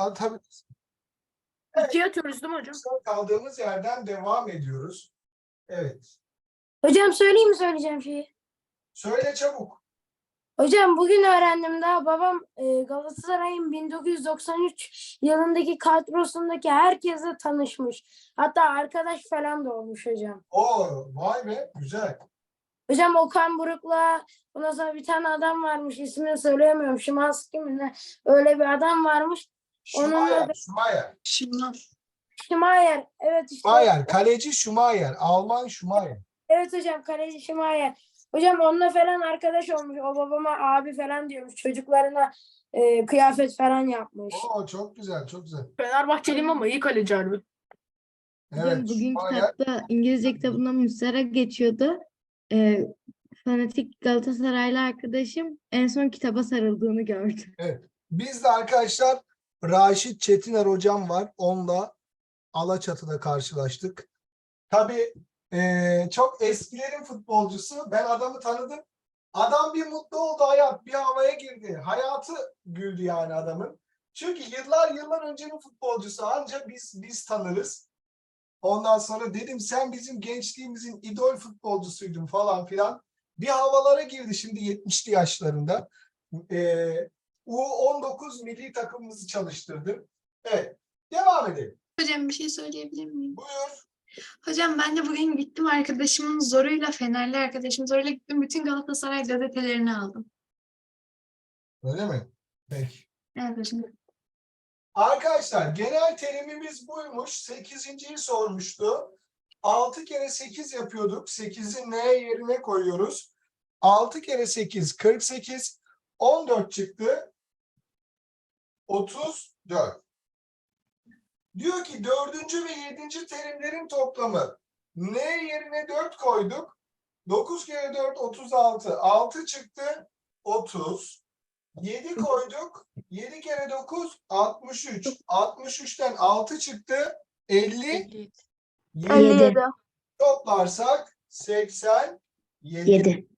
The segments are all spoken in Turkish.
atabiliriz. İkiye atıyoruz değil mi hocam? Kaldığımız yerden devam ediyoruz. Evet. Hocam söyleyeyim mi söyleyeceğim şeyi? Söyle çabuk. Hocam bugün öğrendim daha babam e, Galatasaray'ın 1993 yılındaki kadrosundaki herkesle tanışmış. Hatta arkadaş falan da olmuş hocam. Oo, vay be güzel. Hocam Okan Buruk'la ondan sonra bir tane adam varmış ismini söyleyemiyorum. Şimanski mi ne? Öyle bir adam varmış. Da- Schumacher. Şimdi. Şimayer. Evet işte. Schumacher, kaleci Schumacher, Alman Schumacher. Evet hocam kaleci Şimayer. Hocam onunla falan arkadaş olmuş. O babama abi falan diyormuş. Çocuklarına e, kıyafet falan yapmış. Oo, çok güzel, çok güzel. Fenerbahçeliyim ama iyi kaleci harbi. Hocam Evet, bugün kitapta İngilizce kitabında Muslera geçiyordu. Ee, fanatik Galatasaraylı arkadaşım en son kitaba sarıldığını gördü. Biz de arkadaşlar Raşit Çetiner hocam var. Onunla Alaçatı'da karşılaştık. Tabii eee, çok eskilerin futbolcusu. Ben adamı tanıdım. Adam bir mutlu oldu hayat. Bir havaya girdi. Hayatı güldü yani adamın. Çünkü yıllar yıllar öncenin futbolcusu. Ancak biz biz tanırız. Ondan sonra dedim sen bizim gençliğimizin idol futbolcusuydun falan filan. Bir havalara girdi şimdi 70'li yaşlarında. Eee U19 milli takımımızı çalıştırdım. Evet. Devam edelim. Hocam bir şey söyleyebilir miyim? Buyur. Hocam ben de bugün gittim arkadaşımın zoruyla, Fenerli arkadaşım zoruyla gittim. Bütün Galatasaray gazetelerini aldım. Öyle mi? Peki. Evet hocam. Arkadaşlar genel terimimiz buymuş. Sekizinciyi sormuştu. 6 kere 8 yapıyorduk. 8'i n yerine koyuyoruz. 6 kere 8 48. 14 çıktı. 34. Diyor ki dördüncü ve yedinci terimlerin toplamı. N yerine 4 koyduk. 9 kere 4 36. 6 çıktı. 30. 7 koyduk. 7 kere 9 63. 63'ten 6 çıktı. 50. 57. Toplarsak 87. 7.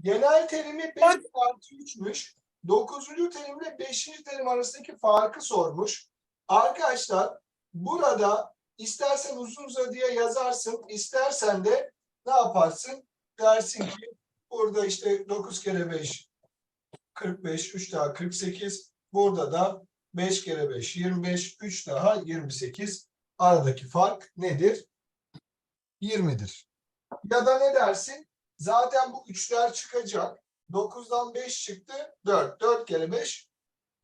Genel terimi 5 artı 3'müş. 9. terimle 5. terim arasındaki farkı sormuş. Arkadaşlar burada istersen uzun uzadıya yazarsın, istersen de ne yaparsın? Dersin ki burada işte 9 kere 5 45, 3 daha 48. Burada da 5 kere 5 25, 3 daha 28. Aradaki fark nedir? 20'dir. Ya da ne dersin? Zaten bu üçler çıkacak. 9'dan 5 çıktı. 4. 4 kere 5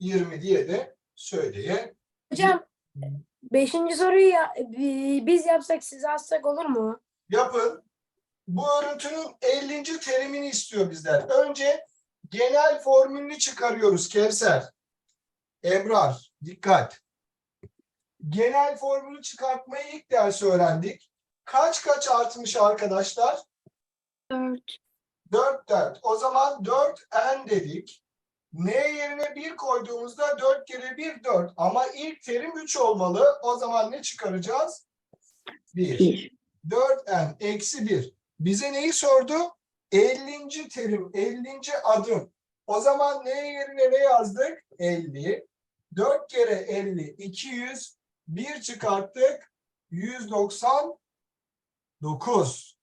20 diye de söyleye. Hocam beşinci soruyu ya- bi- biz yapsak siz yazsak olur mu? Yapın. Bu örüntünün 50. terimini istiyor bizden. Önce genel formülünü çıkarıyoruz Kevser. Ebrar, dikkat. Genel formülü çıkartmayı ilk ders öğrendik. Kaç kaç artmış arkadaşlar? 4. 4 4. O zaman 4 n dedik. N yerine 1 koyduğumuzda 4 kere 1 4. Ama ilk terim 3 olmalı. O zaman ne çıkaracağız? 1. 1. 4n eksi 1. Bize neyi sordu? 50. terim, 50. adım. O zaman n yerine ne yazdık? 50. 4 kere 50, 200. 1 çıkarttık. 199.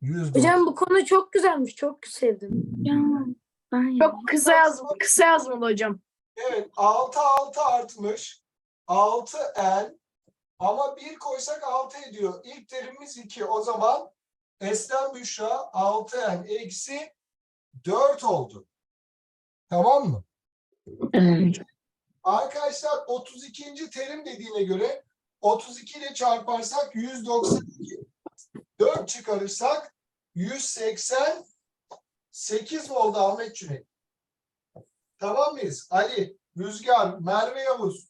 199. Hocam bu konu çok güzelmiş. Çok sevdim. Ya, ben Çok kısa yazma, kısa yazmalı hocam. Evet 6 6 artmış. 6 n ama 1 koysak 6 ediyor. İlk terimimiz 2. O zaman S'den Büşra 6 n eksi 4 oldu. Tamam mı? Evet. Arkadaşlar 32. terim dediğine göre 32 ile çarparsak 192. 4 çıkarırsak 188 mi oldu Ahmet Cüneyt? Tamam mıyız? Ali, Rüzgar, Merve Yavuz.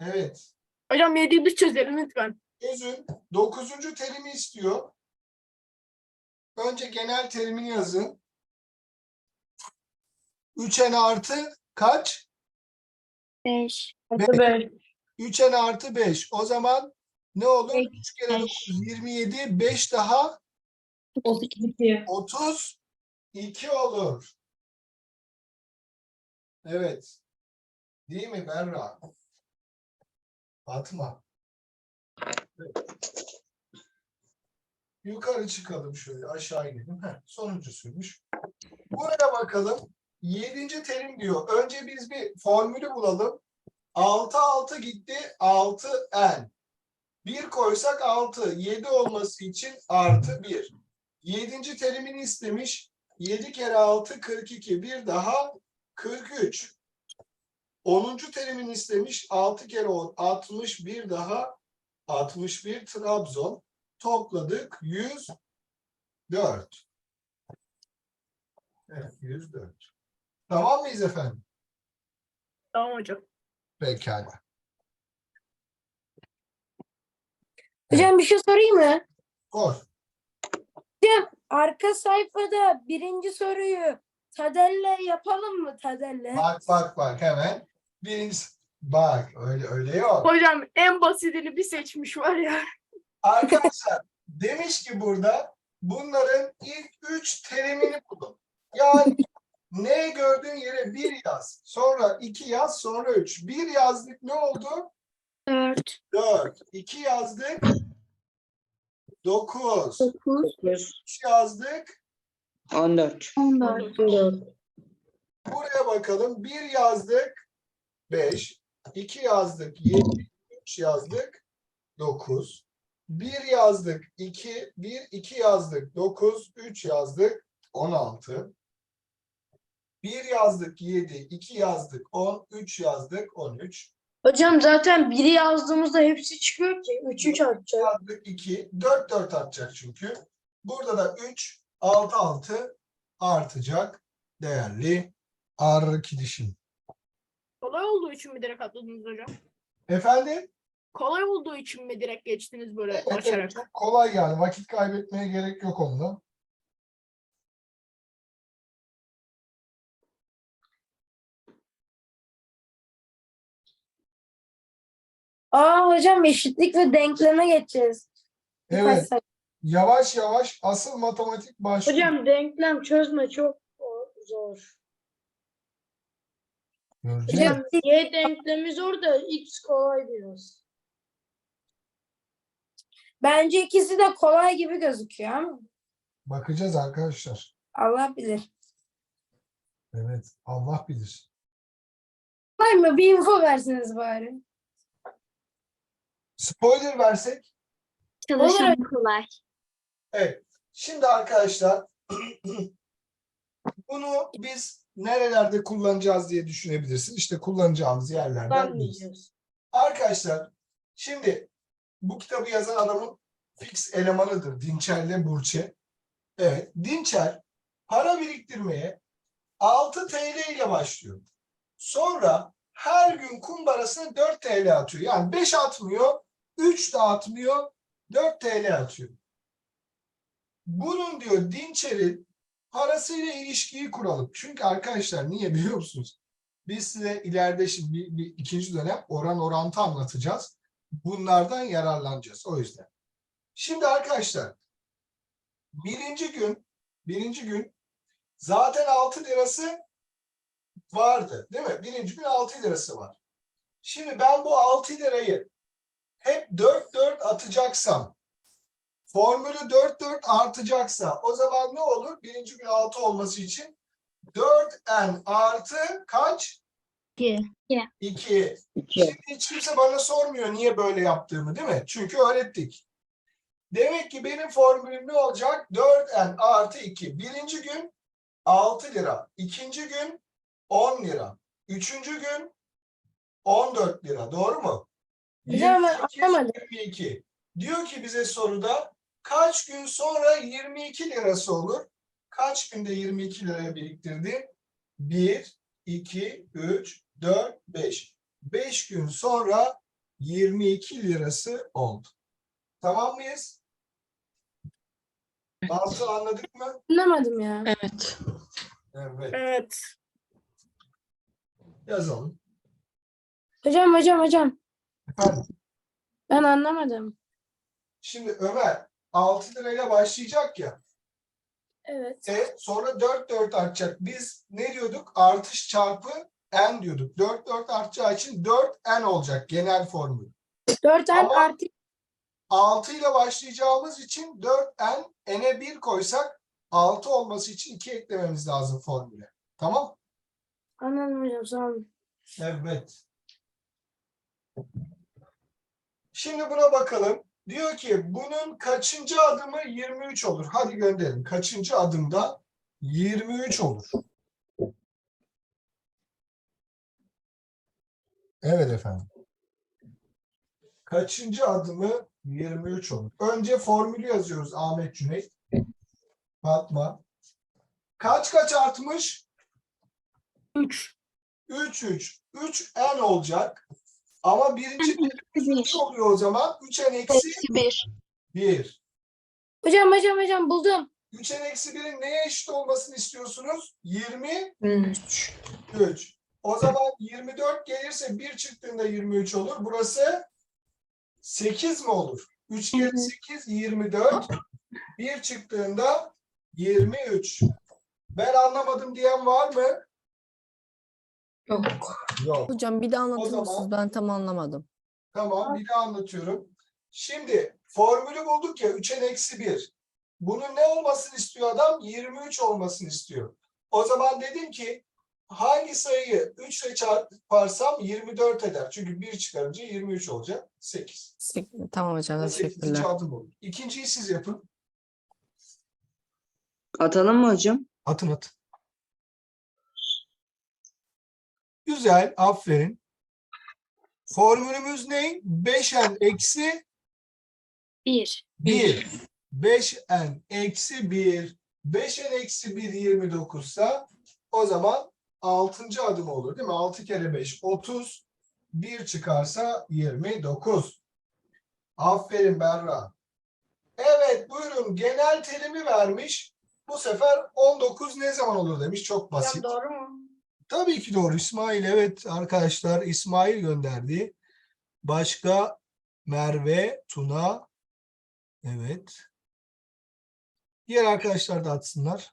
Evet. Hocam 7'yi düz çözelim lütfen. Özün 9. terimi istiyor. Önce genel terimini yazın. 3n artı kaç? 5. Artı beş. 3n artı 5. O zaman ne olur? Beş, 3 kere beş. 9 27. 5 daha 32. 32 olur. Evet. Değil mi Berra? Fatma. Evet. Yukarı çıkalım şöyle aşağı inelim. Heh, sonuncusuymuş. Buraya bakalım. Yedinci terim diyor. Önce biz bir formülü bulalım. 6 6 gitti. 6 n. 1 koysak 6. 7 olması için artı 1. Yedinci terimini istemiş. 7 kere 6 42. Bir daha 43. 10. terimini istemiş. 6 kere 10 60. Bir daha 61 Trabzon. Topladık 104. Evet 104. Tamam mıyız efendim? Tamam hocam. Pekala. Hocam bir şey sorayım mı? Sor. Arka sayfada birinci soruyu Tadelle yapalım mı Tadelle? Bak bak bak hemen. Birinci bak öyle öyle yok. Hocam en basitini bir seçmiş var ya. Arkadaşlar demiş ki burada bunların ilk üç terimini bulun. Yani ne gördüğün yere bir yaz. Sonra iki yaz. Sonra üç. Bir yazdık ne oldu? Dört. Dört. İki yazdık. Dokuz. Dokuz. 3 yazdık. 14. On dört. Buraya bakalım. Bir yazdık. Beş. İki yazdık. Yedi. Üç yazdık. Dokuz. Bir yazdık. iki. Bir, iki yazdık. Dokuz. Üç yazdık. On altı. Bir yazdık. Yedi. iki yazdık. On. Üç yazdık. On üç. Hocam zaten biri yazdığımızda hepsi çıkıyor ki. Üç üç artacak. Yazdık iki. Dört dört artacak çünkü. Burada da üç. Altı altı artacak. Değerli arkadaşım. Kolay olduğu için mi direkt atladınız hocam? Efendim? Kolay olduğu için mi direkt geçtiniz böyle Evet, evet, açarak? çok kolay yani. Vakit kaybetmeye gerek yok onda. Aa hocam eşitlik ve denkleme geçeceğiz. Birkaç Evet. sayfa. Yavaş yavaş asıl matematik başlıyor. Hocam denklem çözme çok zor. Göreceğiz. Hocam y denklemi zor da x kolay biraz. Bence ikisi de kolay gibi gözüküyor ama Bakacağız arkadaşlar. Allah bilir. Evet. Allah bilir. Var mı? Bir info versiniz bari. Spoiler versek. Çalışan kolay. Evet. Şimdi arkadaşlar bunu biz nerelerde kullanacağız diye düşünebilirsin. İşte kullanacağımız yerlerden. Kullanmayacağız. Arkadaşlar şimdi bu kitabı yazan adamın fix elemanıdır. Dinçer'le Burçe. Evet. Dinçer para biriktirmeye 6 TL ile başlıyor. Sonra her gün kumbarasına 4 TL atıyor. Yani 5 atmıyor, 3 de atmıyor, 4 TL atıyor. Bunun diyor Dinçer'in parasıyla ilişkiyi kuralım. Çünkü arkadaşlar niye biliyor musunuz? Biz size ileride şimdi bir, bir ikinci dönem oran orantı anlatacağız. Bunlardan yararlanacağız o yüzden. Şimdi arkadaşlar birinci gün birinci gün zaten 6 lirası vardı değil mi? Birinci gün 6 lirası var. Şimdi ben bu 6 lirayı hep 4 4 atacaksam formülü 4 4 artacaksa o zaman ne olur? Birinci gün 6 olması için 4n artı kaç? 2. 2. 2. Şimdi hiç kimse bana sormuyor niye böyle yaptığımı değil mi? Çünkü öğrettik. Demek ki benim formülüm ne olacak? 4n artı 2. Birinci gün 6 lira. İkinci gün 10 lira. Üçüncü gün 14 lira. Doğru mu? Hocam ben 28, anlamadım. 22. Diyor ki bize soruda kaç gün sonra 22 lirası olur? Kaç günde 22 liraya biriktirdi? 1, 2, 3, 4, 5. 5 gün sonra 22 lirası oldu. Tamam mıyız? Mantığı anladık mı? Anlamadım ya. Evet. Evet. Evet. Yazalım. Hocam hocam hocam. Efendim, Ben anlamadım. şimdi Ömer 6 lirayla başlayacak ya. Evet. E, sonra 4 4 artacak. Biz ne diyorduk? Artış çarpı 4n diyorduk. 4 4 artacağı için 4n olacak genel formül. 4 n Ama- artı 6 ile başlayacağımız için 4n n'e 1 koysak 6 olması için 2 eklememiz lazım formüle. Tamam? anladım hocam sağ olun. Evet. Şimdi buna bakalım. Diyor ki bunun kaçıncı adımı 23 olur? Hadi gönderin. Kaçıncı adımda 23 olur? Evet efendim. Kaçıncı adımı 23 olur? Önce formülü yazıyoruz Ahmet Cüneyt. Fatma. Kaç kaç artmış? 3. 3 3. 3 n olacak. Ama birinci terim 3 oluyor o zaman. 3 n eksi 1. 1. Hocam hocam hocam buldum. 3 n eksi 1'in neye eşit olmasını istiyorsunuz? 23. 3. O zaman 24 gelirse 1 çıktığında 23 olur. Burası 8 mi olur? 3 kere 8 24. 1 çıktığında 23. Ben anlamadım diyen var mı? Yok. Yok. Hocam bir de anlatır zaman- mısınız? Ben tam anlamadım. Tamam bir daha anlatıyorum. Şimdi formülü bulduk ya 3'en eksi 1. Bunun ne olmasını istiyor adam? 23 olmasını istiyor. O zaman dedim ki hangi sayıyı 3 ile çarparsam 24 eder. Çünkü 1 çıkarınca 23 olacak. 8. Sek- Tamam hocam 8. teşekkürler. adım. İkinciyi siz yapın. Atalım mı hocam? Atın atın. Güzel. Aferin. Formülümüz ne? 5n eksi 1. 1. 5n eksi 1. 5n eksi 1 29 ise o zaman 6. adım olur değil mi? 6 kere 5 30. 1 çıkarsa 29. Aferin Berra. Evet buyurun genel terimi vermiş. Bu sefer 19 ne zaman olur demiş. Çok basit. doğru mu? Tabii ki doğru. İsmail evet arkadaşlar İsmail gönderdi. Başka Merve, Tuna. Evet. Diğer arkadaşlar da atsınlar.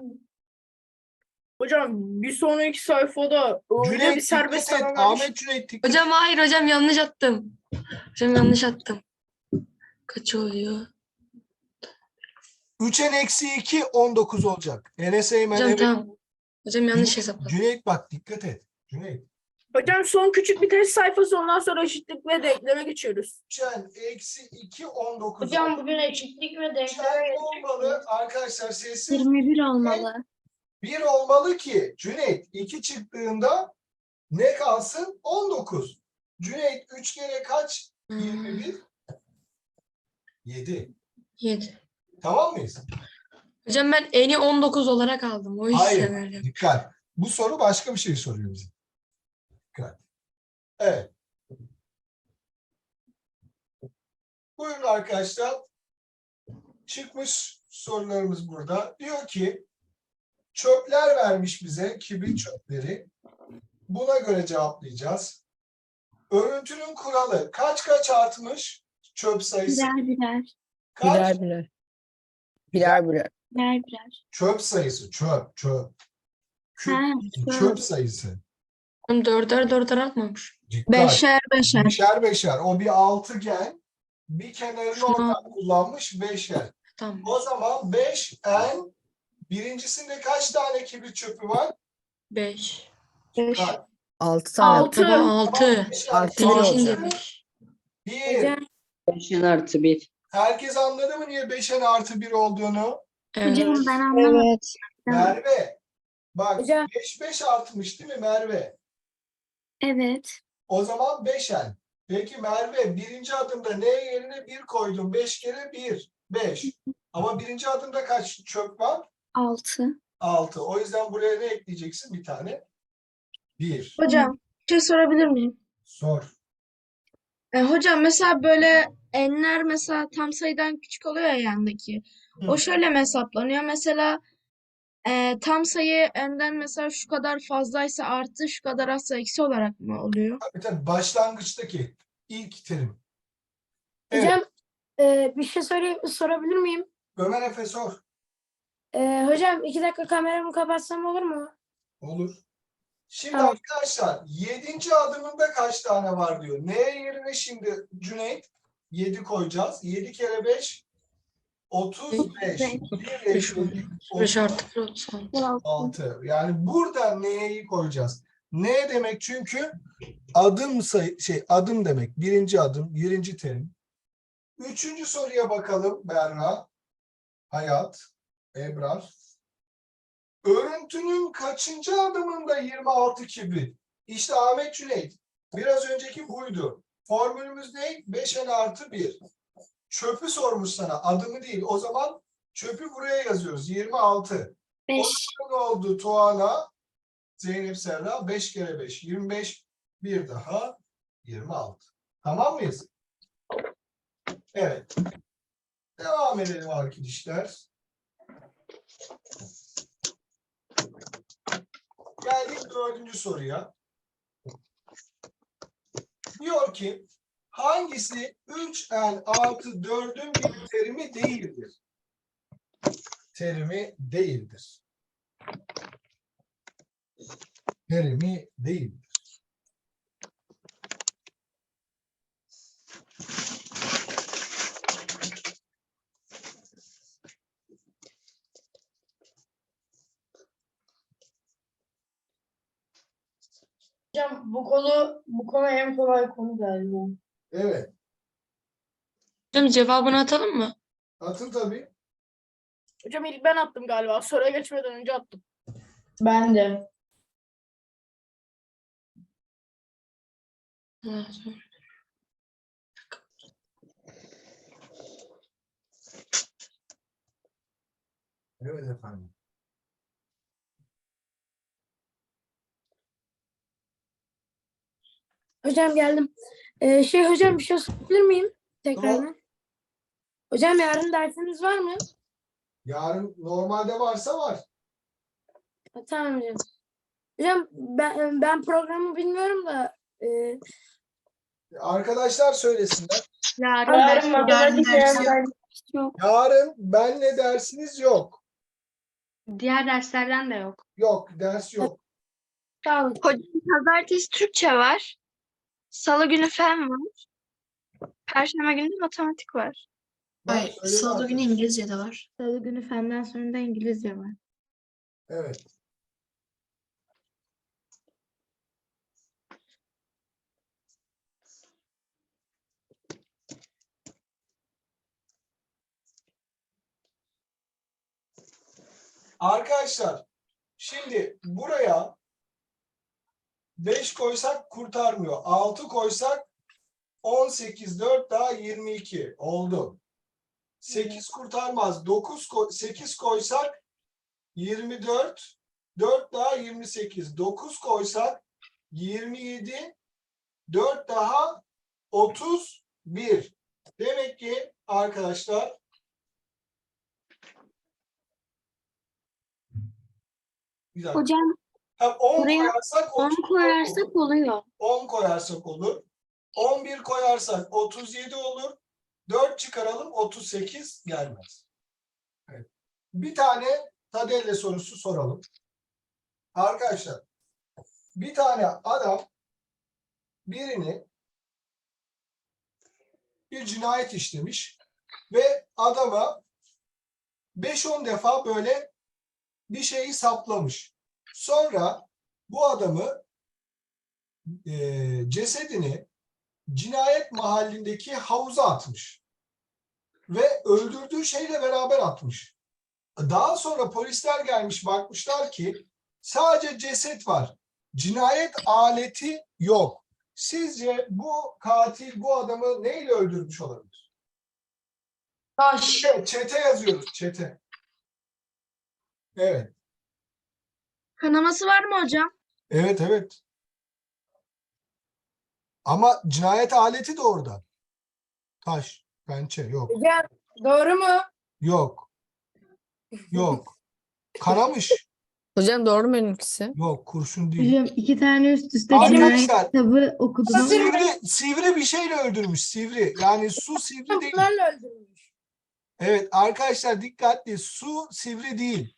Hocam bir sonraki sayfada öyle bir Cüneyt serbest dikkat et. Ahmet Cüneyt dikkat. Hocam hayır hocam yanlış attım. Hocam yanlış attım. Kaç oluyor? 3'en eksi 2 19 olacak. Enes Eymen Hocam evet. tamam. Hocam yanlış hesapladım. Cüneyt bak dikkat et. Cüneyt. Hocam son küçük bir test sayfası ondan sonra eşitlik ve denkleme geçiyoruz. 3'en eksi 2 19 Hocam bugün eşitlik ve 3'en denkleme ne olmalı? Arkadaşlar sessiz 21 olmalı. 1 olmalı ki Cüneyt 2 çıktığında ne kalsın? 19. Cüneyt 3 kere kaç? 21. 7. 7. Tamam mıyız? Hocam ben eni 19 olarak aldım. O Hayır. öyle. Dikkat. Bu soru başka bir şey soruyor bize. Dikkat. Evet. Buyurun arkadaşlar. Çıkmış sorularımız burada. Diyor ki çöpler vermiş bize kibrit çöpleri. Buna göre cevaplayacağız. Örüntünün kuralı kaç kaç artmış çöp sayısı? Birer birer. Kaç? Birer birer. Birer birer. Birer birer. Çöp sayısı çöp çöp. Küp, Ha, çöp sayısı. Oğlum dörder dörder atmamış. Dikkat. Beşer beşer. Beşer beşer. O bir altıgen. Bir kenarını Şuna- oradan kullanmış beşer. Tamam. O zaman 5 en birincisinde kaç tane kibrit çöpü var? 5. Kaç? Altı tane. Altı. Baba 6. Artı kibrit bir çöpü. İçinde olacak. 5. Bir. Hocam, 5'in artı 1. Herkes anladı mı niye 5'en artı 1 olduğunu? Evet. hocam ben anlamadım. Tamam. Merve. Bak Hocam. 5 5 artmış değil mi Merve? Evet. O zaman 5'en. Peki Merve birinci adımda ne yerine 1 koydun? 5 kere 1. 5. Ama birinci adımda kaç çöp var? 6. 6. O yüzden buraya ne ekleyeceksin? Bir tane. 1. Hocam bir şey sorabilir miyim? Sor. E, hocam mesela böyle enler mesela tam sayıdan küçük oluyor ya yandaki. Hı. O şöyle hesaplanıyor? Mesela e, tam sayı n'den mesela şu kadar fazlaysa artı şu kadar azsa eksi olarak mı oluyor? Tabii tabii başlangıçtaki ilk terim. Evet. Hocam e, bir şey söyle, sorabilir miyim? Ömer Efe sor. E, hocam iki dakika kameramı kapatsam olur mu? Olur. Şimdi Tamam. arkadaşlar yedinci adımında kaç tane var diyor. Neye yerine şimdi Cüneyt 7 koyacağız. 7 kere 5 35. 1 eşittir 5 artı 36. 36. Yani burada neyi koyacağız? Ne demek çünkü adım sayı şey adım demek. Birinci adım, birinci terim. Üçüncü soruya bakalım Berra. Hayat, Ebrar. Örüntünün kaçıncı adımında 26 kibrit? İşte Ahmet Cüneyt. Biraz önceki buydu. Formülümüz ne? 5 n artı 1. Çöpü sormuş sana. Adımı değil. O zaman çöpü buraya yazıyoruz. 26. Beş. Ne oldu Tuana? Zeynep Serra 5 kere 5 25 bir daha 26. Tamam mıyız? Evet. Devam edelim arkadaşlar. Geldik dördüncü soruya. Diyor ki hangisi 3n artı 4'ün bir terimi değildir? Terimi değildir. Terimi değildir. Hocam bu konu bu konu en kolay konu galiba. Evet. Hocam cevabını atalım mı? Atın tabii. Hocam ilk ben attım galiba. Soruya geçmeden önce attım. Ben de. Evet efendim. Hocam geldim. Ee, şey hocam bir şey sorabilir miyim? Tekrardan. Hocam yarın dersiniz var mı? Yarın normalde varsa var. Ha, tamam hocam. Hocam ben, ben programı bilmiyorum da e, Arkadaşlar söylesinler. Yarın, yarın matematik yok. Yarın benle dersiniz yok. Diğer derslerden de yok. Yok, ders yok. Sağ olun. Hocam pazartesi Türkçe var. Salı günü fen var. Perşembe günü de matematik var. Hayır, salı günü. İngilizce de var. Salı günü fenden sonra da İngilizce var. Evet. Arkadaşlar şimdi buraya 5 koysak kurtarmıyor. 6 koysak 18 4 daha 22 oldu. 8 kurtarmaz. 9 8 koysak 24 4 daha 28 9 koysak 27 4 daha 31 demek ki arkadaşlar bir dakika. Hocam Tam 10 buraya koyarsak 10 34 olur. koyarsak oluyor. 10 koyarsak olur. 11 koyarsak 37 olur. 4 çıkaralım 38 gelmez. Evet. Bir tane Tadelle sorusu soralım. Arkadaşlar bir tane adam birini bir cinayet işlemiş ve adama 5-10 defa böyle bir şeyi saplamış. Sonra bu adamı e, cesedini cinayet mahallindeki havuza atmış. Ve öldürdüğü şeyle beraber atmış. Daha sonra polisler gelmiş bakmışlar ki sadece ceset var. Cinayet aleti yok. Sizce bu katil bu adamı neyle öldürmüş olabilir? Taş. Evet, çete yazıyoruz. Çete. Evet. Kanaması var mı hocam? Evet evet. Ama cinayet aleti de orada. Taş, pençe yok. Hocam doğru mu? Yok. Yok. Kanamış. Hocam doğru mu benimkisi? Yok kurşun değil. Hocam iki tane üst üste Arkadaşlar, cinayet kitabı okudum ama Sivri, sivri bir şeyle öldürmüş. Sivri. Yani su sivri değil. Bunlarla öldürmüş. Evet arkadaşlar dikkatli. Su sivri değil.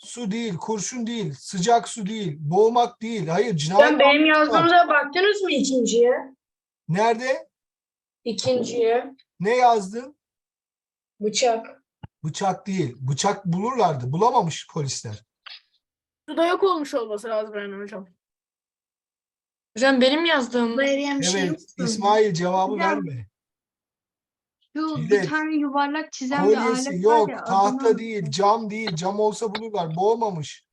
Su değil, kurşun değil, sıcak su değil, boğmak değil. Hayır, cinayet. Hocam benim var. yazdığımda baktınız mı ikinciye? Nerede? İkinciye. Ne yazdın? Bıçak. Bıçak değil. Bıçak bulurlardı. Bulamamış polisler. Suda yok olmuş olması lazım yani hocam. Hocam benim yazdığım bir şey yok Evet? İsmail cevabı verme. Şu bir tane yuvarlak çizen bir Kolyesi alet yok, var ya. tahta adını- değil, cam değil. Cam olsa bulurlar. Boğmamış.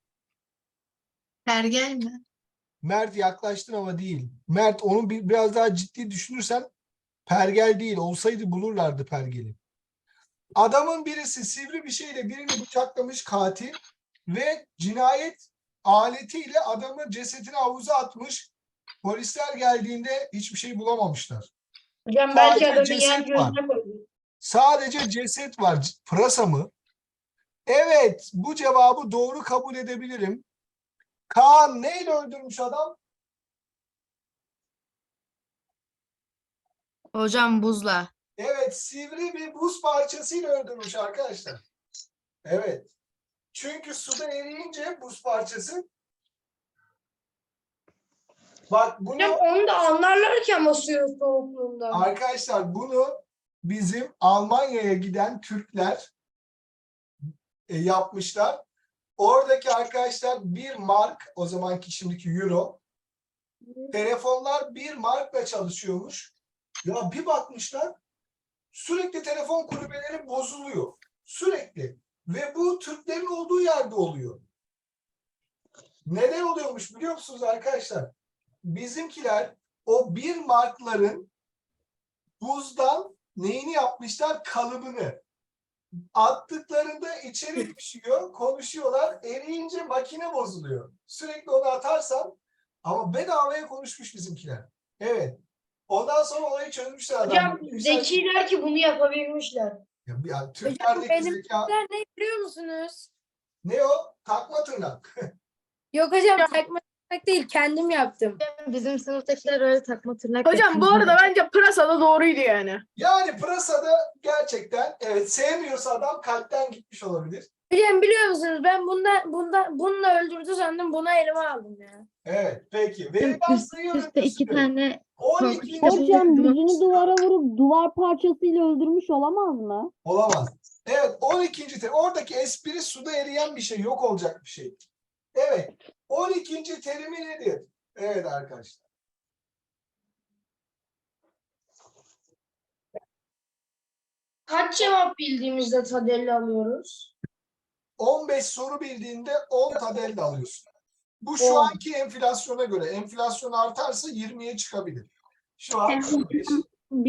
Pergel mi? Mert yaklaştın ama değil. Mert onu bir, biraz daha ciddi düşünürsen pergel değil. Olsaydı bulurlardı pergeli. Adamın birisi sivri bir şeyle birini bıçaklamış katil ve cinayet aletiyle adamın cesedini havuza atmış. Polisler geldiğinde hiçbir şey bulamamışlar. Hocam belki adamın adamın yan yan var. gözüne. Sadece ceset var. C- Pırasa mı? Evet, bu cevabı doğru kabul edebilirim. Kaan neyle öldürmüş adam? hocam buzla. Evet, sivri bir buz parçasıyla öldürmüş arkadaşlar. Evet. Çünkü suda eriyince buz parçası Bak bunu Hocam onu da anlarlarken basıyor soğukluğunda. arkadaşlar bunu bizim Almanya'ya giden Türkler e, yapmışlar. Oradaki arkadaşlar bir mark o zamanki şimdiki euro telefonlar bir markla çalışıyormuş. Ya bir bakmışlar sürekli telefon kulübeleri bozuluyor. Sürekli. Ve bu Türklerin olduğu yerde oluyor. Neden oluyormuş biliyor musunuz arkadaşlar? Bizimkiler o bir markların buzdan neyini yapmışlar? Kalıbını. Attıklarında içeri düşüyor, konuşuyorlar. Eriyince makine bozuluyor. Sürekli onu atarsan ama bedavaya konuşmuş bizimkiler. Evet. Ondan sonra olayı çözmüşler adam. Hocam zekiler ki bunu yapabilmişler. Ya, ya, Türklerdeki benim- zeka ne biliyor musunuz? ne o? Takma tırnak. Yok hocam takma takmak değil kendim yaptım. Bizim sınıftakiler öyle takma tırnak Hocam bu arada bence pırasa da doğruydu yani. Yani pırasada gerçekten evet sevmiyorsa adam kalpten gitmiş olabilir. Hocam biliyor musunuz ben bundan bundan bununla öldürdü sandım buna elime aldım ya. Evet peki. Verilen sayı üste iki tane 12. Hocam, yüzünü duvara vurup duvar parçasıyla öldürmüş olamaz mı? Olamaz. Evet 12. terim. Oradaki espri suda eriyen bir şey. Yok olacak bir şey. Evet. 12. terimi nedir? Evet arkadaşlar. Kaç cevap bildiğimizde tadelli alıyoruz? 15 soru bildiğinde 10 tadel de alıyorsun. Bu şu On. anki enflasyona göre. Enflasyon artarsa 20'ye çıkabilir. Şu an 15.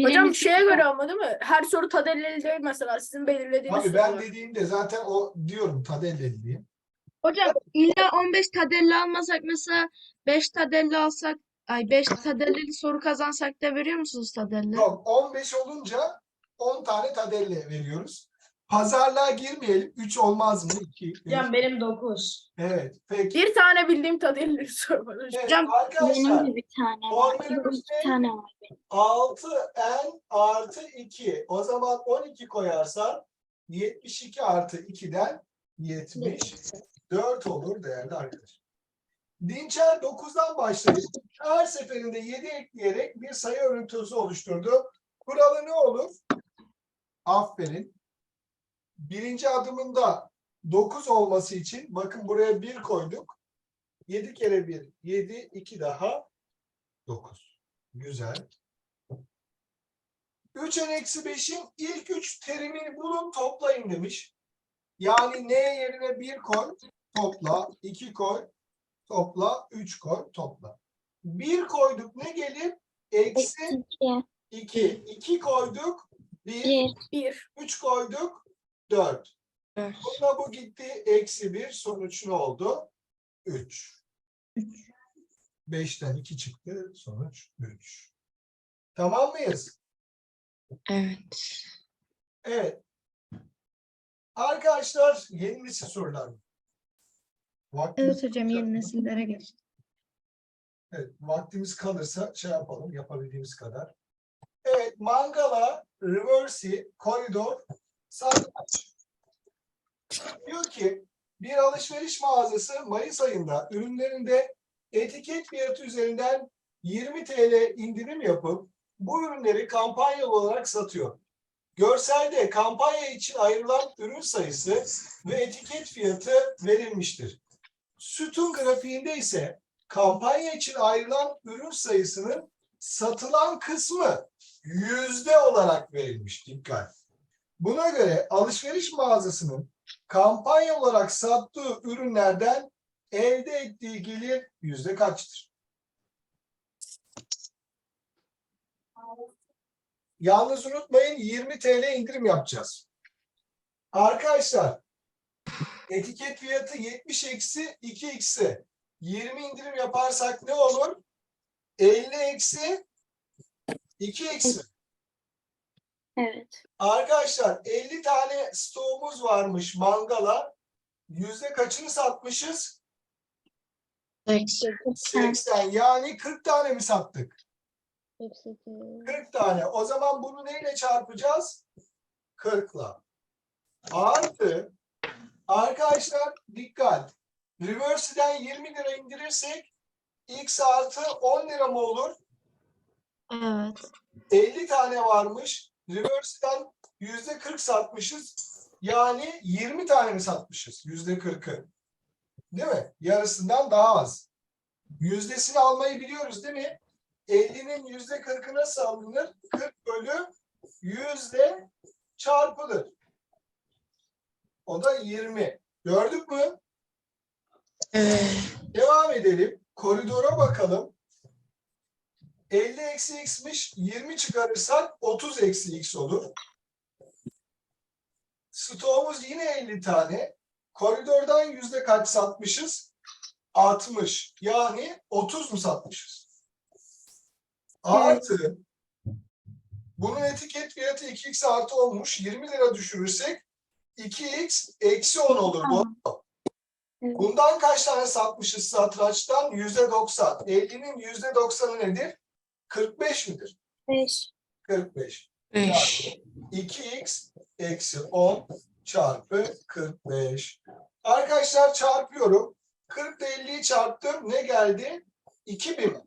Hocam şeye göre ama değil mi? Her soru tadelleli değil mesela sizin belirlediğiniz Tabii ben sorular. dediğimde zaten o diyorum tadel diye. Hocam illa 15 tadelli almasak mesela 5 tadelli alsak ay 5 tadelli soru kazansak da veriyor musunuz tadelli? Yok 15 olunca 10 tane tadelle veriyoruz. Pazarlığa girmeyelim. 3 olmaz mı? 2. Hocam benim 9. Evet. Peki. Bir tane bildiğim tadelli soru var hocam. Evet, Hocam, arkadaşlar bir tane formülümüz ne? tane var. 6n artı 2. O zaman 12 koyarsan 72 artı 2'den 74 olur değerli arkadaşlar. Dinçer 9'dan başlayıp her seferinde 7 ekleyerek bir sayı örüntüsü oluşturdu. Kuralı ne olur? Aferin. Birinci adımında 9 olması için bakın buraya 1 koyduk. 7 kere 1 7 2 daha 9. Güzel. 3'ün eksi 5'in ilk 3 terimini bulun toplayın demiş. Yani n yerine 1 koy topla, 2 koy topla, 3 koy topla. 1 koyduk ne gelir? Eksi 2. 2 koyduk 1. Bir. 3 koyduk 4. Evet. Bununla bu gitti. Eksi 1 sonuç ne oldu? 3. 5'ten 2 çıktı. Sonuç 3. Tamam mıyız? Evet. Evet. Arkadaşlar yeni nesil sorular. Vaktimiz, Evet hocam yeni nesillere geç. evet, vaktimiz kalırsa şey yapalım yapabildiğimiz kadar. Evet mangala, reversi, koridor, satranç. Diyor ki Bir alışveriş mağazası Mayıs ayında ürünlerinde etiket fiyatı üzerinden 20 TL indirim yapıp bu ürünleri kampanyalı olarak satıyor. Görselde kampanya için ayrılan ürün sayısı ve etiket fiyatı verilmiştir. Sütun grafiğinde ise kampanya için ayrılan ürün sayısının satılan kısmı yüzde olarak verilmiş. Dikkat. Buna göre alışveriş mağazasının kampanya olarak sattığı ürünlerden elde ettiği gelir yüzde kaçtır? Yalnız unutmayın 20 TL indirim yapacağız. Arkadaşlar etiket fiyatı 70 eksi 2 x'e 20 indirim yaparsak ne olur? 50 eksi 2 eksi. Evet. Arkadaşlar 50 tane stoğumuz varmış mangala. Yüzde kaçını satmışız? 80. Yani 40 tane mi sattık? 40 tane. O zaman bunu neyle çarpacağız? 40'la. Artı arkadaşlar dikkat. Reverse'den 20 lira indirirsek x artı 10 lira mı olur? Evet. 50 tane varmış. Reverse'den yüzde 40 satmışız. Yani 20 tane mi satmışız? Yüzde 40'ı. Değil mi? Yarısından daha az. Yüzdesini almayı biliyoruz değil mi? 50'nin yüzde 40'ı nasıl alınır? 40 bölü yüzde çarpılır. O da 20. Gördük mü? Evet. Devam edelim. Koridora bakalım. 50 eksi x'miş. 20 çıkarırsak 30 eksi x olur. Stoğumuz yine 50 tane. Koridordan yüzde kaç satmışız? 60. Yani 30 mu satmışız? Artı bunun etiket fiyatı 2x artı olmuş. 20 lira düşürürsek 2x eksi 10 olur. Bu Bundan kaç tane satmışız satrançtan? Yüzde 90. 50'nin yüzde 90'ı nedir? 45 midir? 5. 45. 5. 2x eksi 10 çarpı 45. Arkadaşlar çarpıyorum. 40 ile 50'yi çarptım. Ne geldi? 2000.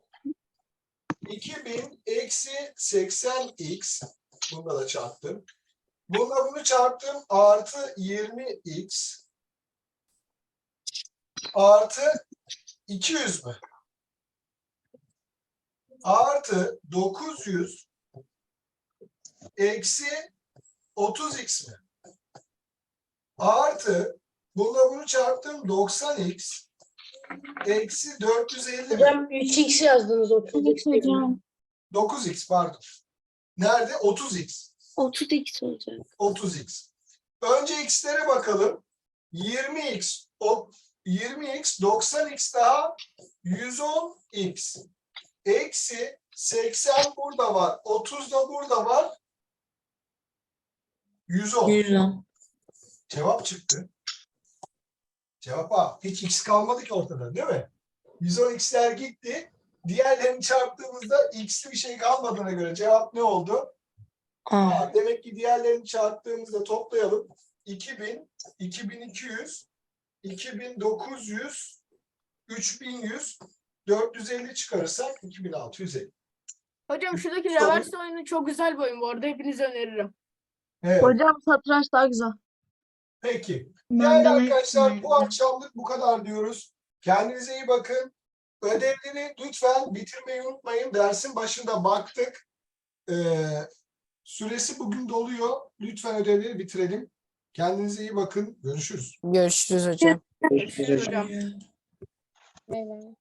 2000 eksi 80x. Bunda da çarptım. Bununla bunu çarptım. Artı 20x artı 200 mü? Artı 900 eksi 30x mi? Artı bununla bunu çarptım 90x eksi 450 mi? Hocam 3x yazdınız 30x. hocam. 9x pardon. Nerede? 30x. 30x olacak. 30x. Önce x'lere bakalım. 20x, o 20x, 90x daha 110x. Eksi 80 burada var. 30 da burada var. 110. 110. Cevap çıktı. Cevap A. Hiç x kalmadı ki ortada değil mi? 110 x'ler gitti. Diğerlerini çarptığımızda x'li bir şey kalmadığına göre cevap ne oldu? Aa, demek ki diğerlerini çarptığımızda toplayalım. 2000, 2200, 2900, 3100, 450 çıkarırsak 2650. Hocam şuradaki Sorun. reverse oyunu çok güzel bir oyun bu arada. Hepinize öneririm. Evet, Hocam satranç daha güzel. peki. Değerli arkadaşlar bu akşamlık bu kadar diyoruz. Kendinize iyi bakın. Ödevleri lütfen bitirmeyi unutmayın. Dersin başında baktık. Ee, süresi bugün doluyor. Lütfen ödevleri bitirelim. Kendinize iyi bakın. Görüşürüz. Görüşürüz hocam. Görüşürüz hocam. Evet.